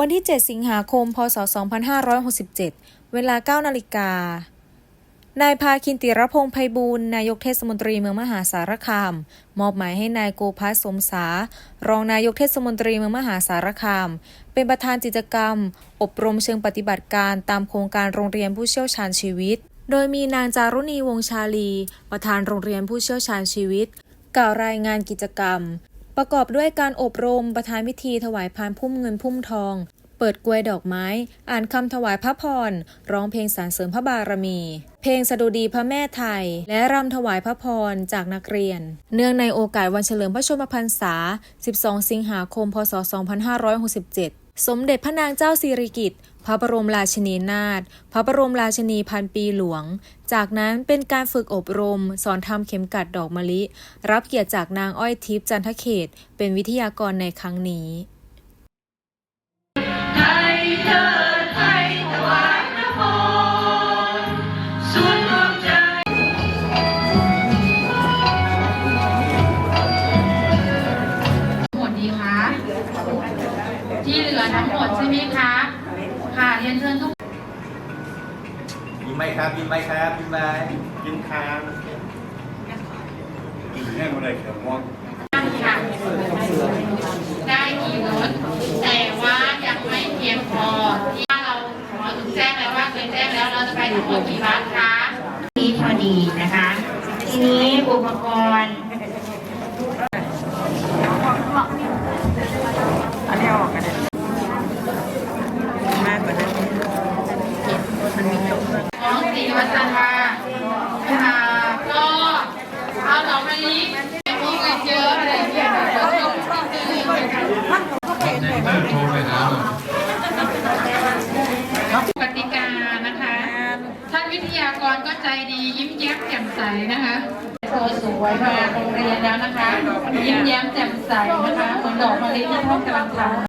วันที่ 7 สิงหาคม พศ 2567 เวลา 9 นาฬิกา นายพาคินติรพงษ์ไพบูลย์นายกเทศมนตรีเมืองมหาสารคาม มอบหมายให้นายโกภัสสมสา รองนายกเทศมนตรีเมืองมหาสารคาม เป็นประธานกิจกรรม อบรมเชิงปฏิบัติการตามโครงการโรงเรียนผู้เชี่ยวชาญชีวิต โดยมีนางจารุณีวงชาลี ประธานโรงเรียนผู้เชี่ยวชาญชีวิต กล่าวรายงานกิจกรรม ประกอบด้วยการอบรมประธานพิธีถวายพานพุ่มเงินพุ่มทอง เปิดกลวยดอกไม้ อ่านคำถวายพระพร ร้องเพลงสรรเสริมพระบารมี เพลงสดุดีพระแม่ไทย และรำถวายพระพรจากนักเรียน เนื่องในโอกาสวันเฉลิมพระชนมพรรษา 12 สิงหาคม พศ 2567 สมเด็จพระนางเจ้าสิริกิติ์พระบรมราชินีนาถพระบรมราชินีพันปีหลวง จากนั้นเป็นการฝึกอบรม สอนทำเข็มกัดดอกมะลิ รับเกียรติจากนางอ้อยทิพย์จันทเขต เป็นวิทยากรในครั้งนี้ มดใช่ไหมคะ ค่ะเรียนเชิญทุกยิ้มไหมครับยิ้มไหมครับยิ้มไหมกินค้างแห้งอะไรเขียวม่วงท่านค่ะได้กี่รถแต่ว่ายังไม่เพียงพอที่เราหมอถึงแจ้งแล้วว่าเคยแจ้งแล้วเราจะไปทั้งหมดกี่บ้านคะนี้พอดีนะคะ ทีนี้อุปกรณ์ ของศรีวัฒนาค่ะก็เอาดอกมะลิมีเงินเยอะอะไรอย่างเงี้ยเดี๋ยวเรา กติกานะคะ ท่านวิทยากรก็ใจดียิ้มแย้มแจ่มใสนะคะโชว์สวยมาโรงเรียนแล้วนะคะ ยิ้มแย้มแจ่มใสนะคะ เหมือนดอกมะลิที่ท่านกำลังทำ